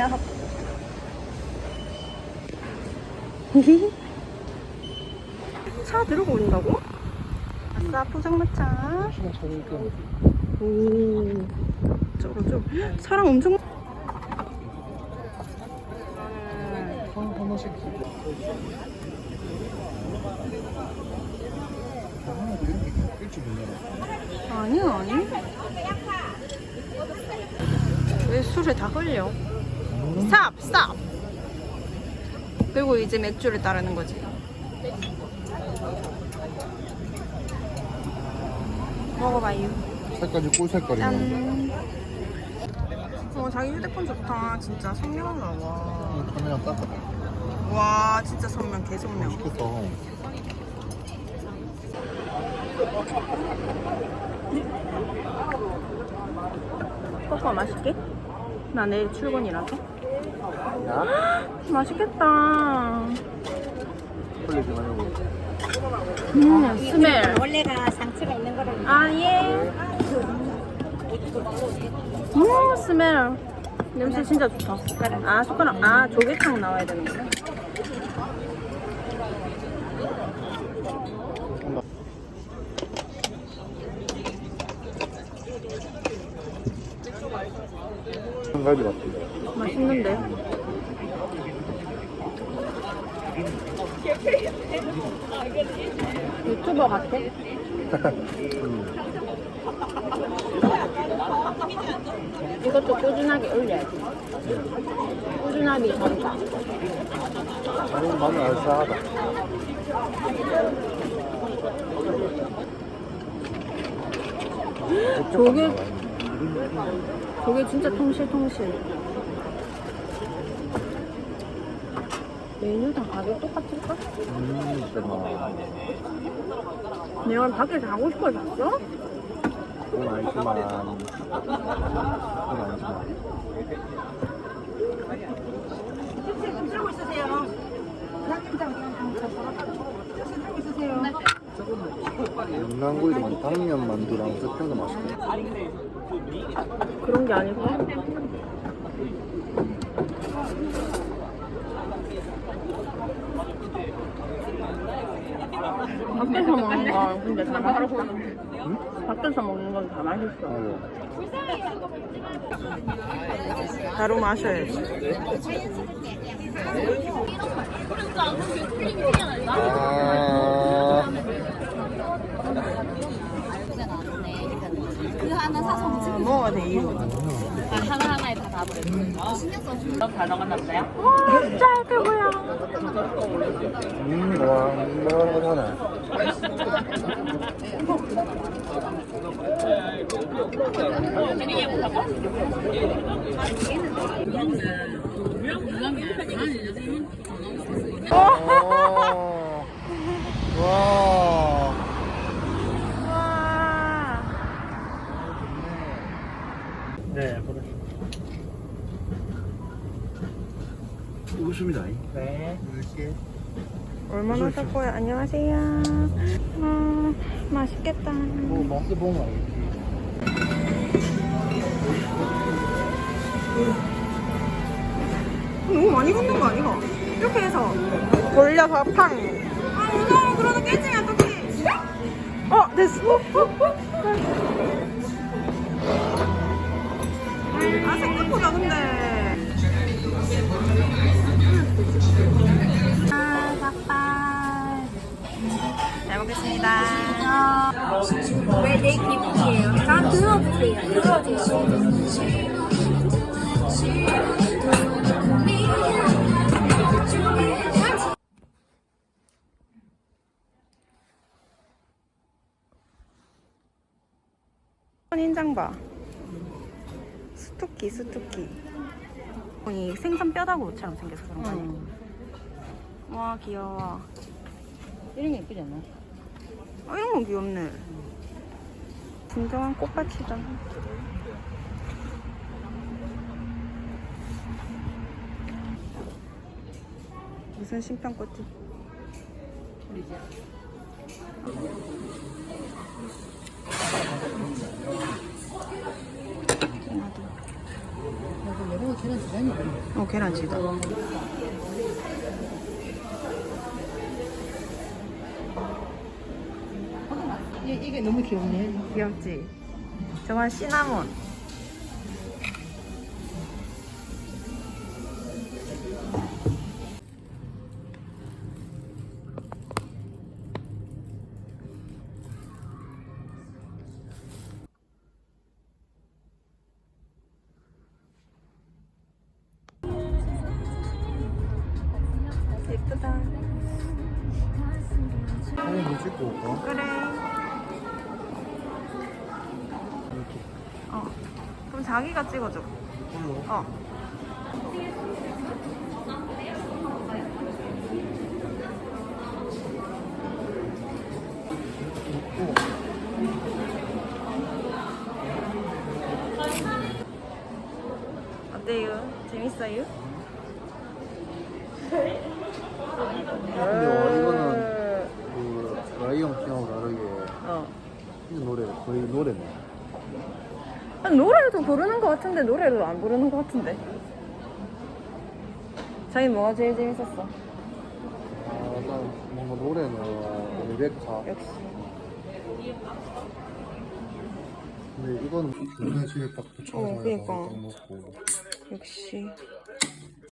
야. 차 들고 온다고? 아싸 포장마차. 오. 저거 좀 사람 엄청. 한 하나씩 하나 이렇게 일찍 있나 아니 아니. 왜 술을 다 흘려? 스탑 스탑. 그리고 이제 맥주를 따르는 거지. 먹어봐요. 색깔이 꿀 색깔이네 짠. 어 자기 휴대폰 좋다. 진짜 선명하다 와. 카메라 딱와 진짜 선명 개 선명. 맛있겠다 코코아 맛있게? 나 내일 출근이라서. 야? 맛있겠다. 걸리지 말고 음, 스멜. 원래가 상처가 있는 거를 아, 예. 음, 스멜. 냄새 진짜 좋다. 아, 숟가락. 아, 조개탕 나와야 되는 거야. 한 가지 같아 맛있는데. 유튜버 같아? 이것도 꾸준하게 올려야지. 꾸준하게 전자. 저는 마늘 알싸하다 조개, 조개 진짜 통실통실. 메뉴당 가격 똑같을까? 음 대박 내가 밖에 자고 싶어 잤어? 그건 아니지만 그건 아니지만 영남구이도 많이 당면 만두랑 섞여도 맛있고 그런 게 아닐까? 밖에서 먹는 건 근데 다 맛있어. 밖에서 먹는 건 다 맛있어. 바로 마셔야지. 아 그 하나 사서 아, 먹어야 돼, 이거. 하나하나에 다 나갔나봐요? 와, 진짜 예쁘 보여. 음, 와, 밍밍하네. 어, 와. 와. 네, 그래. 웃음이다. 네. 얼마나 살 거야? 안녕하세요. 음, 맛있겠다. 뭐 맛을 보면 알겠지. 너무 많이 붓는 거 아니가? 이렇게 해서 돌려서 팡. 왜내 기분이에요? 다 들어주세요. 들어주세요. 인장 봐. 수투키 수투키. 이 생선 뼈다구처럼 생겨서 그런 거 아니야? 와 귀여워. 이런 게 예쁘지 않나? 아, 이런 건 귀엽네. 진정한 꽃밭이다. 무슨 심평꽃이? 나도. 내가 계란 그래. 어 계란치다. 이게 너무 귀엽네. 귀엽지? 저건 시나몬. 예쁘다. 사진 좀 찍고 올까? 그래. 이렇게. 어. 그럼 자기가 찍어줘. 이걸로. 어. 놓고. 어때요? 재밌어요? 근데 이거는 그 라이언 킹하고 다르게 어. 이 노래 거의 노래네. 노래도 부르는 것 같은데 노래를 안 부르는 것 같은데. 자기 뭐가 제일 재밌었어? 아, 난 뭔가 노래는 레베카. 역시. 근데 이건 오늘 집에 딱 어, 도착하자마자 그니까. 딱 먹고 역시.